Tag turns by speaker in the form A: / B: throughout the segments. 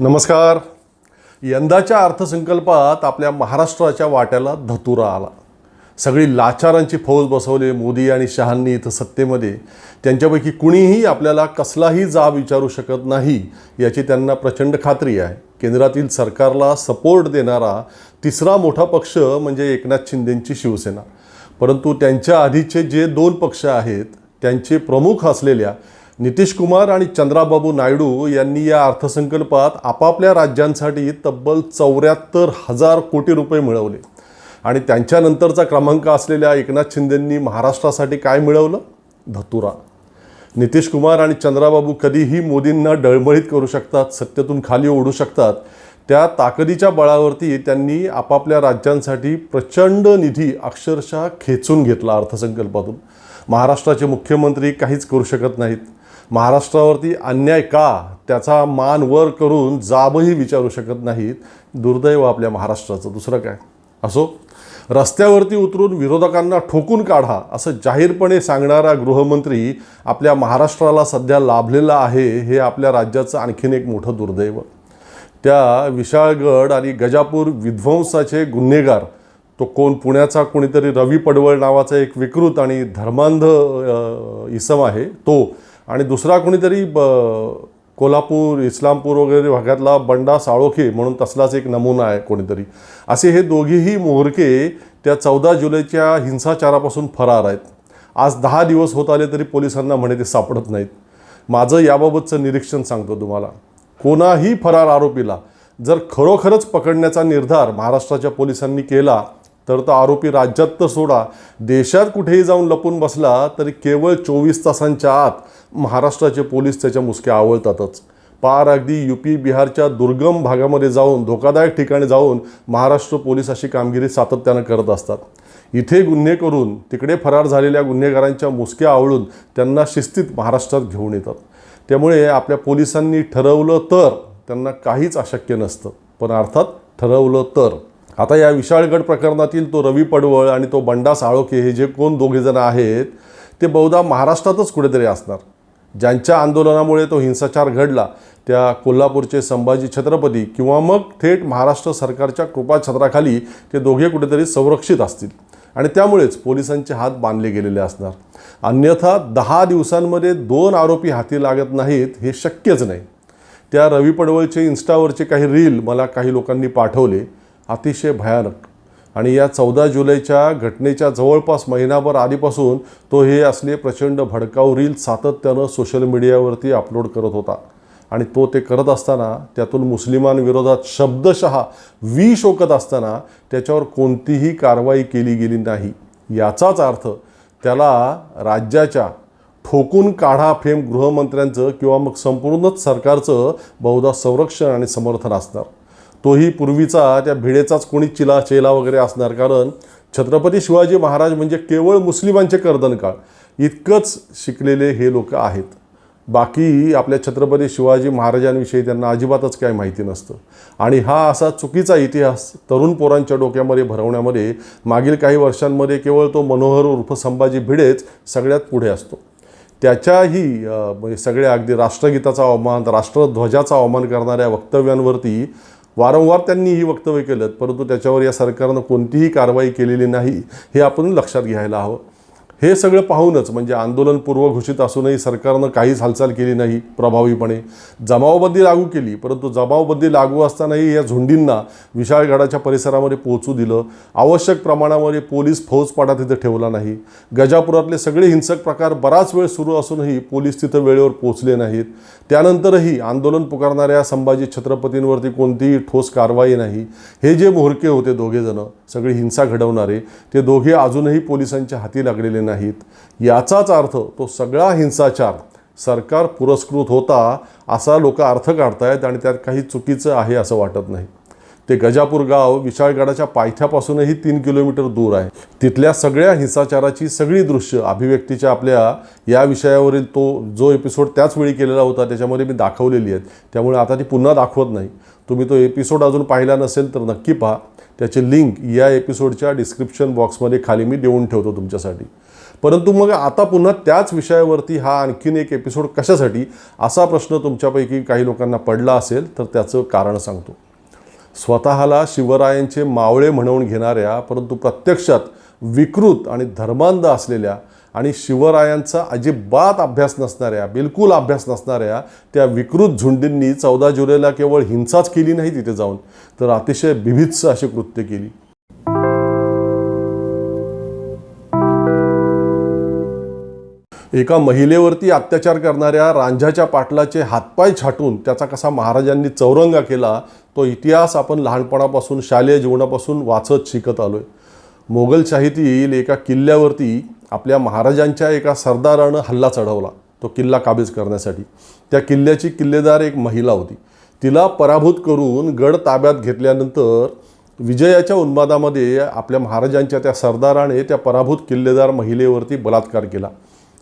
A: नमस्कार. यंदाच्या अर्थसंकल्पात आपल्या महाराष्ट्राच्या वाट्याला धतुरा आला. सगळी लाचारांची फौज बसवली मोदी आणि शहांनी इथं सत्तेमध्ये. त्यांच्यापैकी कुणीही आपल्याला कसलाही जाब विचारू शकत नाही याची त्यांना प्रचंड खात्री आहे. केंद्रातील सरकारला सपोर्ट देणारा तिसरा मोठा पक्ष म्हणजे एकनाथ शिंदेंची शिवसेना. परंतु त्यांच्या आधीचे जे दोन पक्ष आहेत त्यांचे प्रमुख असलेल्या नितीश कुमार आणि चंद्राबाबू नायडू यांनी या अर्थसंकल्पात आपापल्या राज्यांसाठी तब्बल चौऱ्याहत्तर हजार कोटी रुपये मिळवले. आणि त्यांच्यानंतरचा क्रमांक असलेल्या एकनाथ शिंदेंनी महाराष्ट्रासाठी काय मिळवलं? धतुरा. नितीश कुमार आणि चंद्राबाबू कधीही मोदींना डळमळीत करू शकतात सत्तेतून खाली ओढू शकतात. त्या ताकदीच्या बळावरती त्यांनी आपापल्या राज्यांसाठी प्रचंड निधी अक्षरशः खेचून घेतला अर्थसंकल्पातून. महाराष्ट्राचे मुख्यमंत्री काहीच करू शकत नाहीत. महाराष्ट्रावरती अन्याय का? त्याचा मान वर करून जाबही विचारू शकत नाहीत. दुर्दैव आपल्या महाराष्ट्राचं. दुसरं काय? असो रस्त्यावरती उतरून विरोधकांना ठोकून काढा असं जाहीरपणे सांगणारा गृहमंत्री आपल्या महाराष्ट्राला सध्या लाभलेला आहे हे आपल्या राज्याचं आणखीन एक मोठं दुर्दैव. त्या विशाळगड आणि गजापूर विध्वंसाचे गुन्हेगार तो कोण? पुण्याचा कोणीतरी रवी पडवळ नावाचा एक विकृत आणि धर्मांध इसम आहे तो आणि दुसरा कोणीतरी ब कोल्हापूर इस्लामपूर वगैरे भागातला बंडा साळोखे म्हणून तसलाच एक नमुना आहे कोणीतरी. असे हे दोघेही मोहरके त्या चौदा जुलैच्या हिंसाचारापासून फरार आहेत. आज दहा दिवस होत आले तरी पोलिसांना म्हणे ते सापडत नाहीत. माझं याबाबतचं निरीक्षण सांगतो तुम्हाला. कोणाही फरार आरोपीला जर खरोखरच पकडण्याचा निर्धार महाराष्ट्राच्या पोलिसांनी केला तर तो आरोपी राज्यात तर सोडा देशात कुठेही जाऊन लपून बसला तरी केवळ चोवीस तासांच्या आत महाराष्ट्राचे पोलीस त्याच्या मुसक्या आवळतातच. पार अगदी यू पी बिहारच्या दुर्गम भागामध्ये जाऊन धोकादायक ठिकाणी जाऊन महाराष्ट्र पोलीस अशी कामगिरी सातत्यानं करत असतात. इथे गुन्हे करून तिकडे फरार झालेल्या गुन्हेगारांच्या मुसक्या आवळून त्यांना शिस्तीत महाराष्ट्रात घेऊन येतात. त्यामुळे आपल्या पोलिसांनी ठरवलं तर त्यांना काहीच अशक्य नसतं. पण अर्थात ठरवलं तर. आता या विशाळगड प्रकरणातील तो रवी पडवळ आणि तो बंडा साळोखे हे जे कोण दोघेजण आहेत ते बहुधा महाराष्ट्रातच कुठेतरी असणार. ज्यांच्या आंदोलनामुळे तो हिंसाचार घडला त्या कोल्हापूरचे संभाजी छत्रपती किंवा मग थेट महाराष्ट्र सरकारच्या कृपाछत्राखाली ते दोघे कुठेतरी संरक्षित असतील. आणि त्यामुळेच पोलिसांचे हात बांधले गेलेले असणार. अन्यथा दहा दिवसांमध्ये दोन आरोपी हाती लागत नाहीत हे शक्यच नाही. त्या रवी पडवळचे इन्स्टावरचे काही रील मला काही लोकांनी पाठवले अतिशय भयानक. आणि या चौदा जुलैच्या घटनेच्या जवळपास महिनाभर आधीपासून तो हे असले प्रचंड भडकाऊ रील सातत्यानं सोशल मीडियावरती अपलोड करत होता. आणि तो ते करत असताना त्यातून मुस्लिमांविरोधात शब्दशः विष ओकत असताना त्याच्यावर कोणतीही कारवाई केली गेली नाही. याचाच अर्थ त्याला राज्याच्या ठोकून काढा फेम गृहमंत्र्यांचं किंवा मग संपूर्णच सरकारचं बहुधा संरक्षण आणि समर्थन असणार. तोही पूर्वीचा त्या भिडेचाच कोणी चिला चेला वगैरे असणार. कारण छत्रपती शिवाजी महाराज म्हणजे केवळ मुस्लिमांचे कर्दनकाळ इतकंच शिकलेले हे लोक आहेत. बाकी आपल्या छत्रपती शिवाजी महाराजांविषयी त्यांना अजिबातच काय माहिती नसतं. आणि हा असा चुकीचा इतिहास तरुण पोरांच्या डोक्यामध्ये भरवण्यामध्ये मागील काही वर्षांमध्ये केवळ तो मनोहर उर्फ संभाजी भिडेच सगळ्यात पुढे असतो. त्याच्याही म्हणजे सगळ्या अगदी राष्ट्रगीताचा अवमान राष्ट्रध्वजाचा अवमान करणाऱ्या वक्तव्यांवरती वारंवार त्यांनी ही वक्तव्य केलं परंतु त्याच्यावर या सरकारनं कोणतीही कारवाई केलेली नाही हे आपण लक्षात घ्यायला हवं. हे सगळं पाहूनच म्हणजे आंदोलनपूर्व घोषित असूनही सरकारनं काहीच हालचाल केली नाही प्रभावीपणे. जमावबंदी लागू केली परंतु जमावबंदी लागू असतानाही या झुंडींना विशाळगडाच्या परिसरामध्ये पोहोचू दिलं. आवश्यक प्रमाणामध्ये पोलीस फौजपाटा तिथे ठेवला नाही. गजापुरातले सगळे हिंसक प्रकार बराच वेळ सुरू असूनही पोलीस तिथं वेळेवर पोहोचले नाहीत. त्यानंतरही आंदोलन पुकारणाऱ्या संभाजी छत्रपतींवरती कोणतीही ठोस कारवाई नाही. हे जे मोहरके होते दोघेजणं सगळी हिंसा घडवणारे ते दोघे अजूनही पोलिसांच्या हाती लागलेले नाहीत. याचाच अर्थ तो सगळा हिंसाचार सरकार पुरस्कृत होता असा लोक अर्थ काढतायत आणि त्यात काही चुकीचं आहे असं वाटत नाही. ते गजापूर गाव विशाळगडाच्या पायथ्यापासूनही तीन किलोमीटर दूर आहे. तिथल्या सगळ्या हिंसाचाराची सगळी दृश्य अभिव्यक्तीच्या आपल्या या विषयावरील तो जो एपिसोड त्याच वेळी केलेला होता त्याच्यामध्ये मी दाखवलेली आहेत. त्यामुळे आता ती पुन्हा दाखवत नाही. तुम्ही तो एपिसोड अजून पाहिला नसेल तर नक्की पहा. त्याची लिंक या एपिसोडच्या डिस्क्रिप्शन बॉक्समध्ये खाली मी देऊन ठेवतो तुमच्यासाठी. परंतु मग आता पुन्हा त्याच विषयावरती हा आणखीन एक एपिसोड कशासाठी असा प्रश्न तुमच्यापैकी काही लोकांना पडला असेल तर त्याचं कारण सांगतो. स्वतःला शिवरायांचे मावळे म्हणवून घेणाऱ्या परंतु प्रत्यक्षात विकृत आणि धर्मांध असलेल्या आणि शिवरायांचा अजिबात अभ्यास नसणाऱ्या बिलकुल अभ्यास नसणाऱ्या त्या विकृत झुंडींनी चौदा जुलैला केवळ हिंसाच केली नाही तिथे जाऊन तर अतिशय बिभित्स अशी कृत्य केली. एका महिलेवरती अत्याचार करणाऱ्या रांझाच्या पाटलाचे हातपाय छाटून त्याचा कसा महाराजांनी चौरंगा केला तो इतिहास आपण लहानपणापासून शालेय जीवनापासून वाचत शिकत आलो आहे मोगलशाहीतील एका किल्ल्यावरती आपल्या महाराजांच्या एका सरदारानं हल्ला चढवला तो किल्ला काबीज करण्यासाठी. त्या किल्ल्याची किल्लेदार एक महिला होती. तिला पराभूत करून गड ताब्यात घेतल्यानंतर विजयाच्या उन्मादामध्ये आपल्या महाराजांच्या त्या सरदाराने त्या पराभूत किल्लेदार महिलेवरती बलात्कार केला.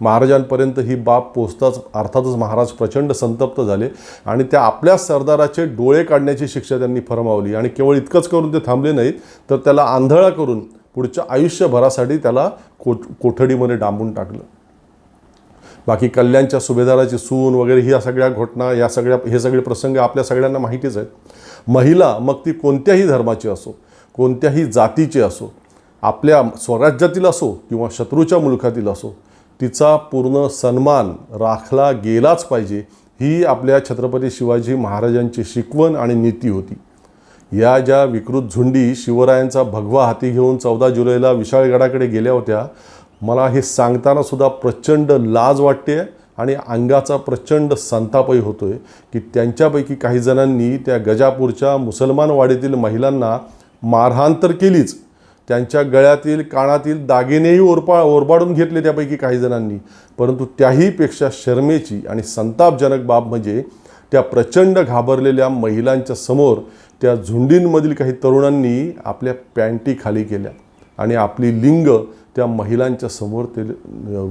A: महाराजांपर्यंत ही बाब पोचताच अर्थातच महाराज प्रचंड संतप्त झाले आणि त्या आपल्या सरदाराचे डोळे काढण्याची शिक्षा त्यांनी फरमावली. आणि केवळ इतकंच करून ते थांबले नाहीत तर त्याला आंधळा करून पुढच्या आयुष्यभरासाठी त्याला कोठ कोठडीमध्ये डांबून टाकलं. बाकी कल्याणच्या सुभेदाराची सून वगैरे ह्या सगळ्या घटना या सगळ्या हे सगळे प्रसंग आपल्या सगळ्यांना माहितीच आहेत. महिला मग ती कोणत्याही धर्माची असो कोणत्याही जातीची असो आपल्या स्वराज्यातील असो किंवा शत्रूच्या मुलखातील असो तिचा पूर्ण सन्मान राखला गेलाच पाहिजे ही आपल्या छत्रपती शिवाजी महाराजांची शिकवण आणि नीती होती. या ज्या विकृत झुंडी शिवरायांचा भगवा हाती घेऊन चौदा जुलैला विशाळगडाकडे गेल्या होत्या मला हे सांगताना सुद्धा प्रचंड लाज वाटते आणि अंगाचा प्रचंड संतापही आहे की त्यांच्यापैकी काही जणांनी त्या गजापूरच्या मुसलमान वाडीतील महिलांना मारहाण तर केलीच त्यांच्या गळ्यातील कानातील दागिनेही ओरपा ओरबाडून घेतले त्यापैकी काही जणांनी. परंतु त्याहीपेक्षा शर्मेची आणि संतापजनक बाब म्हणजे त्या प्रचंड घाबरलेल्या महिलांच्या समोर त्या झुंडींमधील काही तरुणांनी आपल्या पॅन्टी खाली केल्या आणि आपली लिंग त्या महिलांच्या समोर ते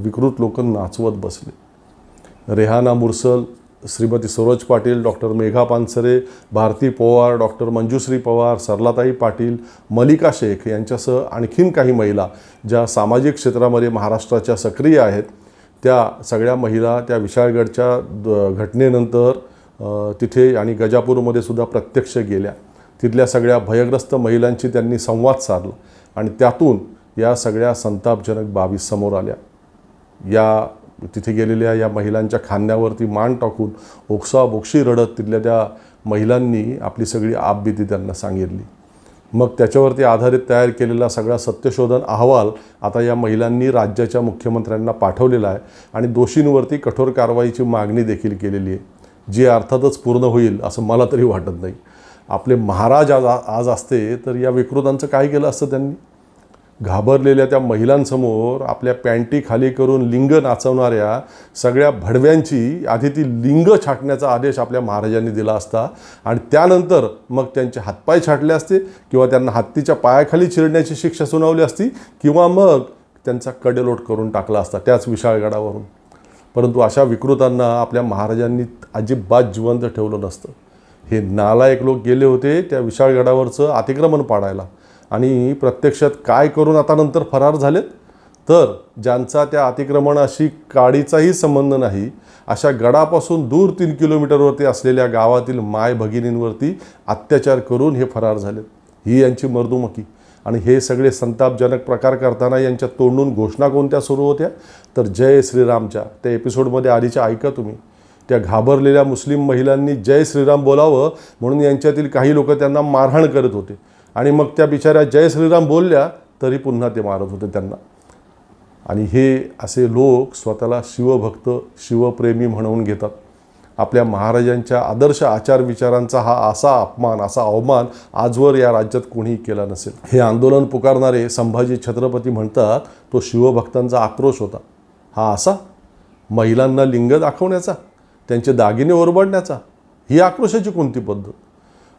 A: विकृत लोक नाचवत बसले. रेहाना मुरसल श्रीमती सरोज पाटील डॉक्टर मेघा पानसरे भारती पवार डॉक्टर मंजुश्री पवार सरलाताई पाटील मलिका शेख यांच्यासह आणखीन काही महिला ज्या सामाजिक क्षेत्रामध्ये महाराष्ट्राच्या सक्रिय आहेत त्या सगळ्या महिला त्या विशाळगडच्या द- घटनेनंतर तिथे आणि गजापूरमध्ये सुद्धा प्रत्यक्ष गेल्या. तिथल्या सगळ्या भयग्रस्त महिलांशी त्यांनी संवाद साधला आणि त्यातून या सगळ्या संतापजनक बाबी समोर आल्या. या तिथे गेलेल्या या महिलांच्या खांद्यावरती मान टाकून ओक्साबोक्षी रडत तिथल्या त्या महिलांनी आपली सगळी आपबीती त्यांना सांगितली. मग त्याच्यावरती आधारित तयार केलेला सगळा सत्यशोधन अहवाल आता या महिलांनी राज्याच्या मुख्यमंत्र्यांना पाठवलेला आहे आणि दोषींवरती कठोर कारवाईची मागणी देखील केलेली आहे. जी अर्थातच पूर्ण होईल असं मला तरी वाटत नाही. आपले महाराज आज आज असते तर या विकृतांचं काय केलं असतं त्यांनी? घाबरलेल्या त्या महिलांसमोर आपल्या पॅन्टी खाली करून लिंग नाचवणाऱ्या सगळ्या भडव्यांची आधी ती लिंग छाटण्याचा आदेश आपल्या महाराजांनी दिला असता आणि त्यानंतर मग त्यांचे हातपाय छाटले असते किंवा त्यांना हत्तीच्या पायाखाली चिरण्याची शिक्षा सुनावली असती किंवा मग त्यांचा कडेलोट करून टाकला असता त्याच विशाळगडावरून. परंतु अशा विकृतांना आपल्या महाराजांनी अजिबात जिवंत ठेवलं नसतं. हे नालायक लोक गेले होते त्या विशाळगडावरचं अतिक्रमण पाडायला. आणि प्रत्यक्षात काय करून आता नंतर फरार झालेत? तर ज्यांचा त्या अतिक्रमणाशी काडीचाही संबंध नाही अशा गडापासून दूर तीन किलोमीटरवरती असलेल्या गावातील माय भगिनींवरती अत्याचार करून हे फरार झालेत. ही यांची मर्दुमकी. आणि हे सगळे संतापजनक प्रकार करताना यांच्या तोंडून घोषणा कोणत्या सुरू होत्या? तर जय श्रीरामच्या. त्या एपिसोडमध्ये आधीच्या ऐका तुम्ही. त्या घाबरलेल्या मुस्लिम महिलांनी जय श्रीराम बोलावं म्हणून यांच्यातील काही लोक त्यांना मारहाण करत होते. आणि मग त्या बिचाऱ्या जय श्रीराम बोलल्या तरी पुन्हा ते मारत होते त्यांना. आणि हे असे लोक स्वतःला शिवभक्त शिवप्रेमी म्हणवून घेतात. आपल्या महाराजांच्या आदर्श आचार विचारांचा हा असा अपमान असा अवमान आजवर या राज्यात कोणीही केला नसेल. हे आंदोलन पुकारणारे संभाजी छत्रपती म्हणतात तो शिवभक्तांचा आक्रोश होता. हा असा? महिलांना लिंग दाखवण्याचा? त्यांचे दागिने ओरबाडण्याचा? ही आक्रोशाची कोणती पद्धत?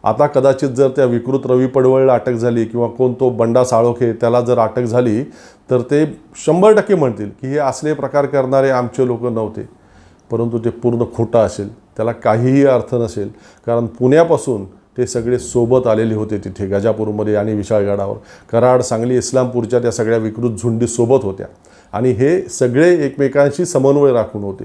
A: आता कदाचित जर त्या विकृत रवी पडवळला अटक झाली किंवा कोण तो बंडा साळोखे त्याला जर अटक झाली तर ते शंभर टक्के म्हणतील की हे असले प्रकार करणारे आमचे लोक नव्हते. परंतु ते पूर्ण खोटं असेल त्याला काहीही अर्थ नसेल कारण पुण्यापासून ते सगळे सोबत आलेले होते तिथे गजापूरमध्ये आणि विशाळगडावर. कराड सांगली इस्लामपूरच्या त्या सगळ्या विकृत झुंडी सोबत होत्या. आणि हे सगळे एकमेकांशी समन्वय राखून होते.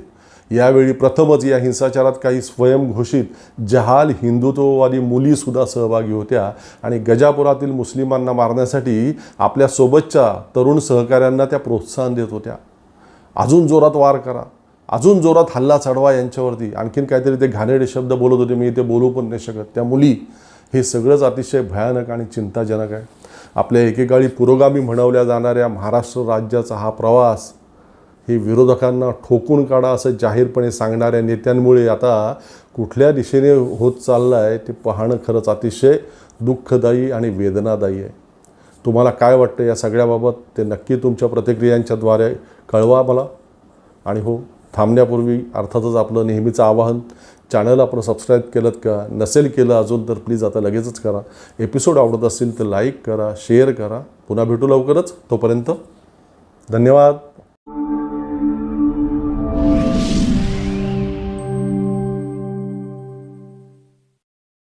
A: यावेळी प्रथमच या हिंसाचारात काही स्वयंघोषित जहाल हिंदुत्ववादी मुलीसुद्धा सहभागी होत्या. आणि गजापुरातील मुस्लिमांना मारण्यासाठी आपल्या सोबतच्या तरुण सहकाऱ्यांना त्या प्रोत्साहन देत होत्या. अजून जोरात वार करा. अजून जोरात हल्ला चढवा यांच्यावरती. आणखीन काहीतरी ते घाणेरडे शब्द बोलत होते. मी इथे बोलू पण नाही शकत. त्या मुली हे सगळंच अतिशय भयानक आणि चिंताजनक आहे. आपल्या एकेकाळी पुरोगामी म्हणवल्या जाणाऱ्या महाराष्ट्र राज्याचा हा प्रवास हे विरोधकांना ठोकून काढा असं जाहीरपणे सांगणाऱ्या नेत्यांमुळे आता कुठल्या दिशेने होत चाललं आहे ते पाहणं खरंच अतिशय दुःखदायी आणि वेदनादायी आहे. तुम्हाला काय वाटतं या सगळ्याबाबत? ते नक्की तुमच्या प्रतिक्रियांच्याद्वारे कळवा मला आणि हो थांबण्यापूर्वी अर्थातच आपलं नेहमीचं आवाहन चॅनल आपण सबस्क्राईब केलं का नसेल केलं अजून तर प्लीज आता लगेचच करा. एपिसोड आवडत असेल तर लाईक करा शेअर करा. पुन्हा भेटू लवकरच. तोपर्यंत धन्यवाद.